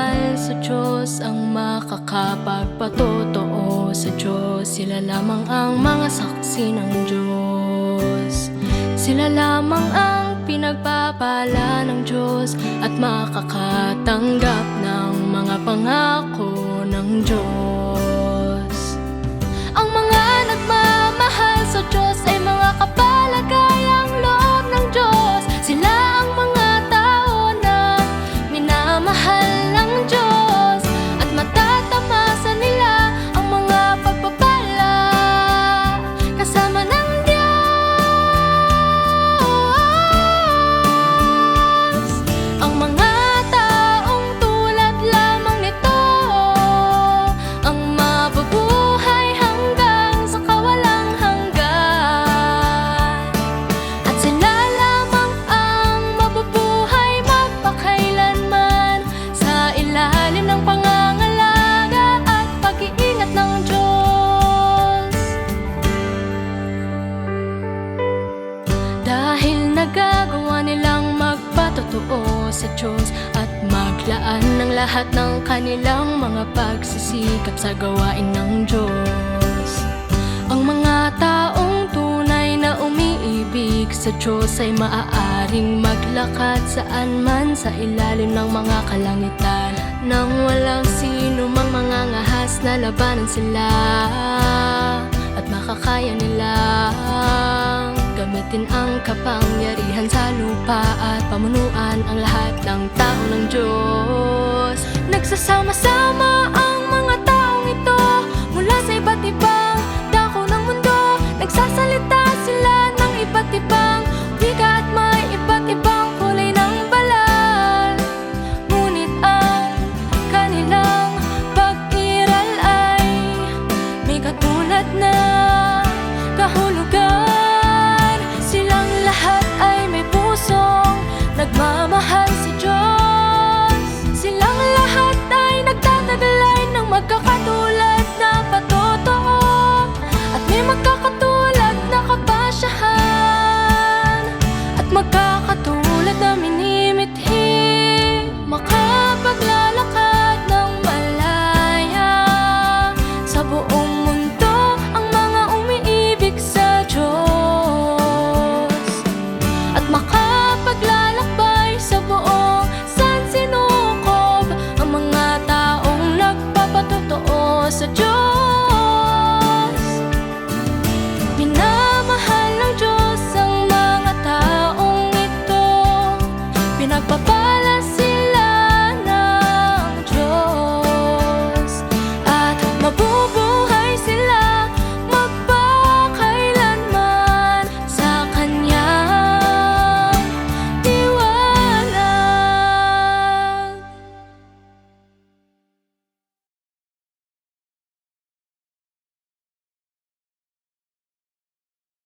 nagmamahal sa Diyos ang makakapagpatotoo sa Diyos. Sila lamang ang mga saksi ng Diyos. Sila lamang ang pinagpapala ng Diyos at makakatanggap ng mga pangako ng Diyos. Nagagawa nilang magpatotoo sa Diyos At maglaan ng lahat ng kanilang mga pagsisikap sa gawain ng Diyos. Ang mga taong tunay na umiibig sa Diyos Ay maaaring maglakad saan man sa ilalim ng mga kalangitan Nang walang sino mang mangangahas na labanan sila At makakaya nilang Gamitin ang kapangyarihan sa lupa at pamunuan ang lahat ng tao ng Diyos. Nagsasama-sama